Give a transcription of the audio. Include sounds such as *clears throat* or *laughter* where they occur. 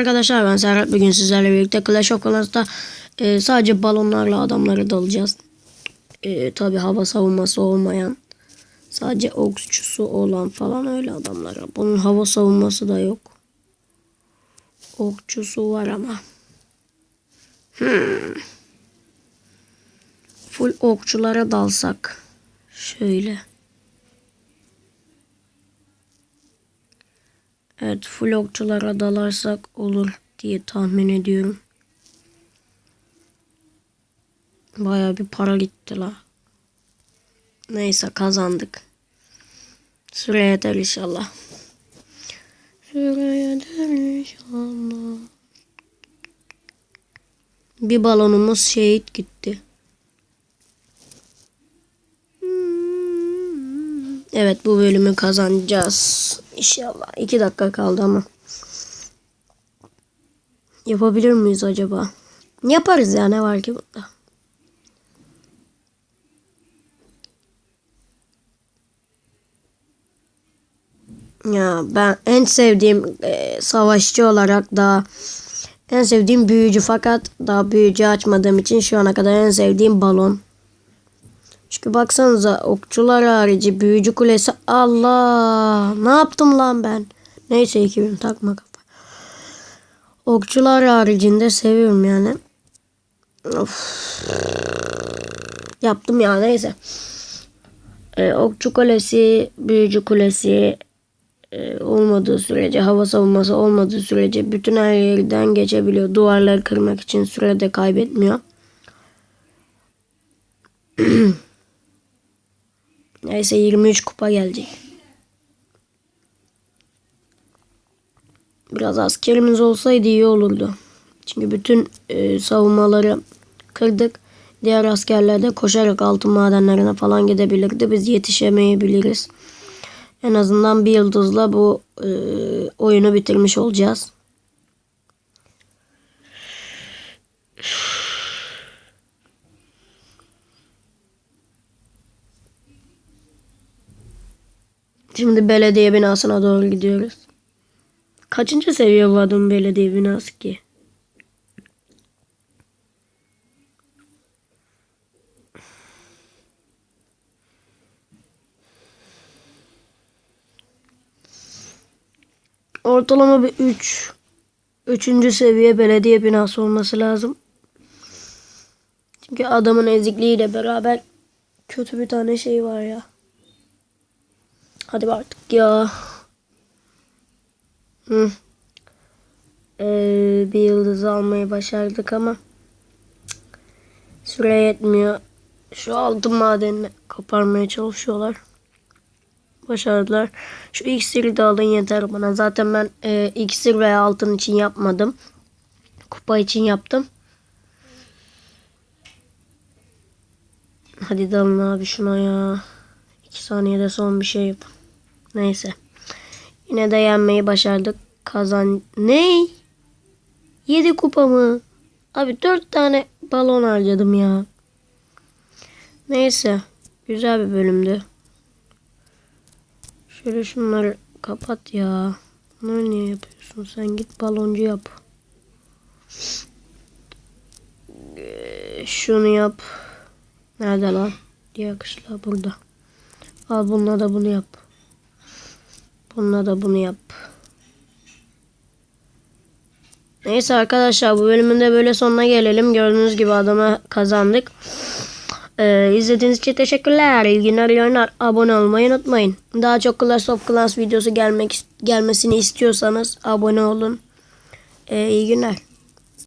arkadaşlar ben Serhat bugün sizlerle birlikte Clash of Clans'ta e, sadece balonlarla adamları dalacağız. E, Tabi hava savunması olmayan sadece okçusu olan falan öyle adamlara. Bunun hava savunması da yok. Okçusu var ama. Hmm. Full okçulara dalsak. Şöyle. Evet full okçulara dalarsak olur diye tahmin ediyorum. Baya bir para gitti la. Neyse kazandık. Süre yeter inşallah. Süre yeter inşallah. Bir balonumuz şehit gitti. Evet bu bölümü kazanacağız. İnşallah. iki dakika kaldı ama. Yapabilir miyiz acaba? Yaparız ya ne var ki bunda. Ya ben en sevdiğim e, savaşçı olarak da en sevdiğim büyücü fakat daha büyücü açmadığım için şu ana kadar en sevdiğim balon. Çünkü baksanıza okçular harici büyücü kulesi Allah ne yaptım lan ben. Neyse 2000 takma kafa. Okçular haricinde seviyorum yani. Of. Yaptım ya neyse. Ee, okçu kulesi, büyücü kulesi e, olmadığı sürece, hava savunması olmadığı sürece bütün her yerden geçebiliyor. Duvarları kırmak için sürede kaybetmiyor. *clears throat* Neyse 23 kupa gelecek. Biraz askerimiz olsaydı iyi olurdu. Çünkü bütün e, savunmaları kırdık. Diğer askerler de koşarak altın madenlerine falan gidebilirdi. Biz yetişemeyebiliriz. En azından bir yıldızla bu e, oyunu bitirmiş olacağız. Şimdi belediye binasına doğru gidiyoruz. Kaçıncı seviye bu adamın belediye binası ki? Ortalama bir 3 3. seviye belediye binası olması lazım. Çünkü adamın ezikliğiyle beraber kötü bir tane şey var ya. Hadi artık ya. Hı. Ee, bir yıldız almayı başardık ama süre yetmiyor. Şu altın madenini koparmaya çalışıyorlar. Başardılar. Şu iksiri de alın yeter bana. Zaten ben e, iksir veya altın için yapmadım. Kupa için yaptım. Hadi dalın abi şuna ya. 2 saniyede son bir şey yap. Neyse. Yine de yenmeyi başardık. Kazan... Ne? 7 kupa mı? Abi 4 tane balon harcadım ya. Neyse. Güzel bir bölümdü. Şöyle şunları kapat ya. Bunları niye yapıyorsun? Sen git baloncu yap. Şunu yap. Nerede lan? Diğer kışla burada. Al bununla da bunu yap. Bununla da bunu yap. Neyse arkadaşlar bu bölümün de böyle sonuna gelelim. Gördüğünüz gibi adama kazandık. Ee, izlediğiniz için teşekkürler. İyi günler, iyi oyunlar. Abone olmayı unutmayın. Daha çok Clash of Clans videosu gelmek gelmesini istiyorsanız abone olun. Ee, iyi günler.